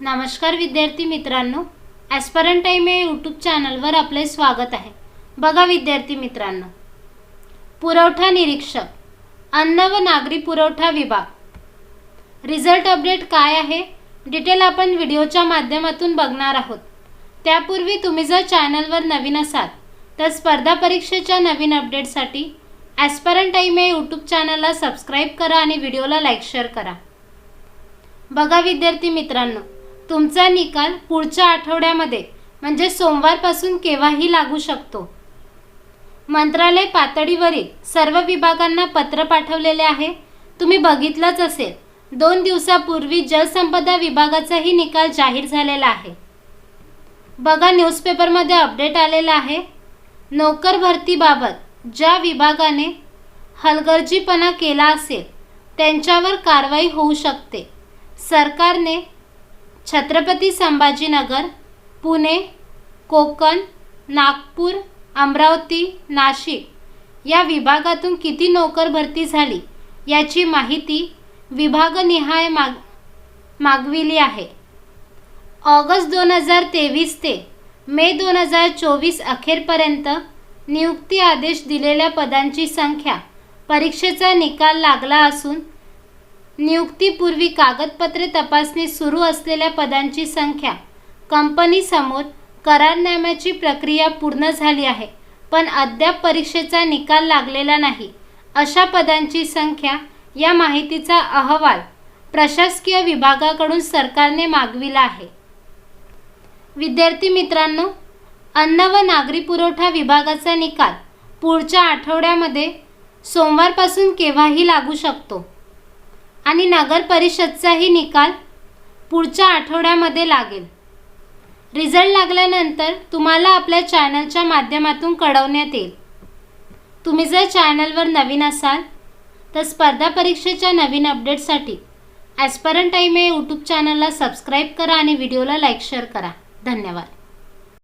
नमस्कार विद्यार्थी मित्रांनो ॲस्परंट टाईम या यूट्यूब चॅनलवर आपले स्वागत आहे. बघा विद्यार्थी मित्रांनो पुरवठा निरीक्षक अन्न व नागरी पुरवठा विभाग. रिझल्ट अपडेट काय आहे? डिटेल आपण व्हिडिओच्या माध्यमातून बघणार आहोत. त्यापूर्वी तुम्ही जर चॅनलवर नवीन असाल तर स्पर्धा परीक्षेच्या नवीन अपडेटसाठी ॲस्परंट टाईम या यूट्यूब चॅनलला सबस्क्राईब करा आणि व्हिडिओला लाईक शेअर करा. बघा विद्यार्थी मित्रांनो तुमचा निकाल पुढच्या आठवड्यामध्ये म्हणजे सोमवारपासून केव्हाही लागू शकतो. मंत्रालय पातळीवरील सर्व विभागांना पत्र पाठवलेले आहे. तुम्ही बघितलंच असेल दोन दिवसापूर्वी जलसंपदा विभागाचाही निकाल जाहीर झालेला आहे. बघा न्यूजपेपरमध्ये अपडेट आलेला आहे. नोकर भरतीबाबत ज्या विभागाने हलगर्जीपणा केला असेल त्यांच्यावर कारवाई होऊ शकते. सरकारने छत्रपती संभाजीनगर पुणे कोकण नागपूर अमरावती नाशिक या विभागातून किती नोकर भरती झाली याची माहिती विभागनिहाय माग मागविली आहे. ऑगस्ट दोन हजार तेवीस ते मे दोन हजार चोवीस अखेरपर्यंत नियुक्ती आदेश दिलेल्या पदांची संख्या परीक्षेचा निकाल लागला असून नियुक्तीपूर्वी कागदपत्रे तपासणी सुरू असलेल्या पदांची संख्या कंपनीसमोर करारनाम्याची प्रक्रिया पूर्ण झाली आहे पण अद्याप परीक्षेचा निकाल लागलेला नाही. अशा पदांची संख्या या माहितीचा अहवाल प्रशासकीय विभागाकडून सरकारने मागविला आहे. विद्यार्थी मित्रांनो अन्न व नागरी पुरवठा विभागाचा निकाल पुढच्या आठवड्यामध्ये सोमवारपासून केव्हाही लागू शकतो. आणि नगर परिषदचाही निकाल पुढच्या आठवड्यामध्ये लागेल. रिझल्ट लागल्यानंतर तुम्हाला आपल्या चॅनलच्या माध्यमातून कळवण्यात येईल. तुम्ही जर चॅनलवर नवीन असाल तर स्पर्धा परीक्षेच्या नवीन अपडेटसाठी ॲस्परंट टाईम या यूट्यूब चॅनलला सबस्क्राईब करा आणि व्हिडिओला लाईक शेअर करा. धन्यवाद.